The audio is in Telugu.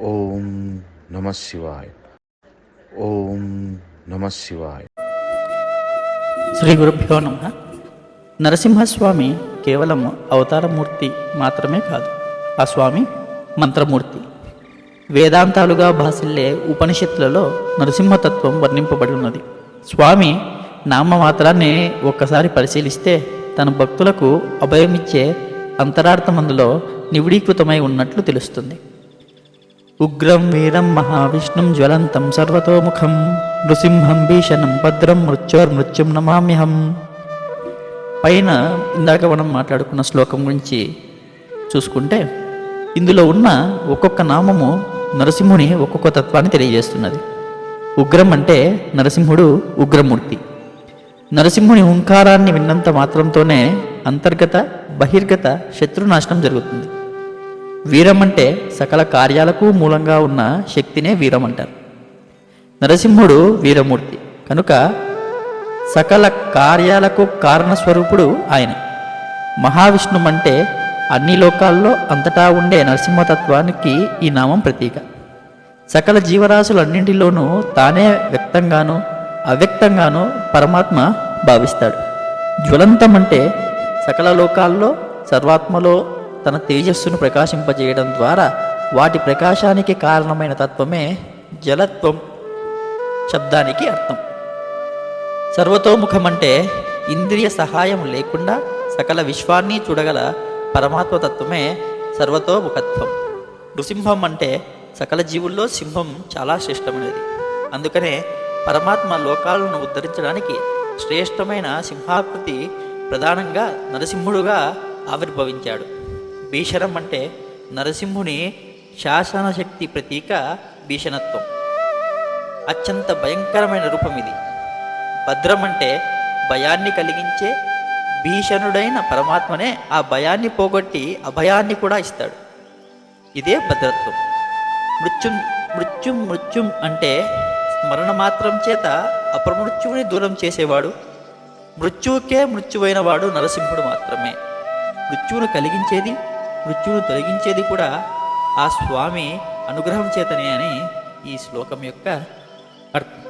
ఓం నమ శివాయ. ఓం నమ శివాయ. శ్రీ గురుభ్యో నమ. నరసింహస్వామి కేవలం అవతారమూర్తి మాత్రమే కాదు ఆ స్వామి మంత్రమూర్తి. వేదాంతాలుగా భాసిల్లే ఉపనిషత్తులలో నరసింహతత్వం వర్ణింపబడి ఉన్నది. స్వామి నామమాత్రాన్ని ఒక్కసారి పరిశీలిస్తే తన భక్తులకు అభయమిచ్చే అంతరార్థమందులో నివిడీకృతమై ఉన్నట్లు తెలుస్తుంది. ఉగ్రం వీరం మహావిష్ణుం జ్వలంతం సర్వతోముఖం నృసింహం భీషణం భద్రం మృత్యోర్మృత్యుం నమామ్యహం. పైన ఇందాక మనం మాట్లాడుకున్న శ్లోకం గురించి చూసుకుంటే ఇందులో ఉన్న ఒక్కొక్క నామము నరసింహుని ఒక్కొక్క తత్వాన్ని తెలియజేస్తున్నది. ఉగ్రం అంటే నరసింహుడు ఉగ్రమూర్తి. నరసింహుని హుంకారాన్ని విన్నంత మాత్రంతోనే అంతర్గత బహిర్గత శత్రునాశనం జరుగుతుంది. వీరం అంటే సకల కార్యాలకు మూలంగా ఉన్న శక్తినే వీరం అంటారు. నరసింహుడు వీరమూర్తి కనుక సకల కార్యాలకు కారణస్వరూపుడు ఆయన. మహావిష్ణుం అంటే అన్ని లోకాల్లో అంతటా ఉండే నరసింహతత్వానికి ఈ నామం ప్రతీక. సకల జీవరాశులన్నింటిలోనూ తానే వ్యక్తంగాను అవ్యక్తంగాను పరమాత్మ భావిస్తాడు. జ్వలంతం అంటే సకల లోకాల్లో సర్వాత్మలో తన తేజస్సును ప్రకాశింపజేయడం ద్వారా వాటి ప్రకాశానికి కారణమైన తత్వమే జలత్వం శబ్దానికి అర్థం. సర్వతోముఖం అంటే ఇంద్రియ సహాయం లేకుండా సకల విశ్వాన్ని చూడగల పరమాత్మతత్వమే సర్వతోముఖత్వం. నృసింహం అంటే సకల జీవుల్లో సింహం చాలా శ్రేష్టమైనది. అందుకనే పరమాత్మ లోకాలను ఉద్ధరించడానికి శ్రేష్టమైన సింహాకృతి ప్రధానంగా నరసింహుడుగా ఆవిర్భవించాడు. భీషణం అంటే నరసింహుని శాసనశక్తి ప్రతీక భీషణత్వం. అత్యంత భయంకరమైన రూపం ఇది. భద్రం అంటే భయాన్ని కలిగించే భీషణుడైన పరమాత్మనే ఆ భయాన్ని పోగొట్టి అభయాన్ని కూడా ఇస్తాడు. ఇదే భద్రత్వం. మృత్యుం మృత్యుం మృత్యుం అంటే స్మరణ మాత్రం చేత అపమృత్యువుని దూరం చేసేవాడు. మృత్యువుకే మృత్యువైన వాడు నరసింహుడు మాత్రమే. మృత్యువును కలిగించేది మృత్యువును తొలగించేది కూడా ఆ స్వామి అనుగ్రహం చేతనే అని ఈ శ్లోకం యొక్క అర్థం.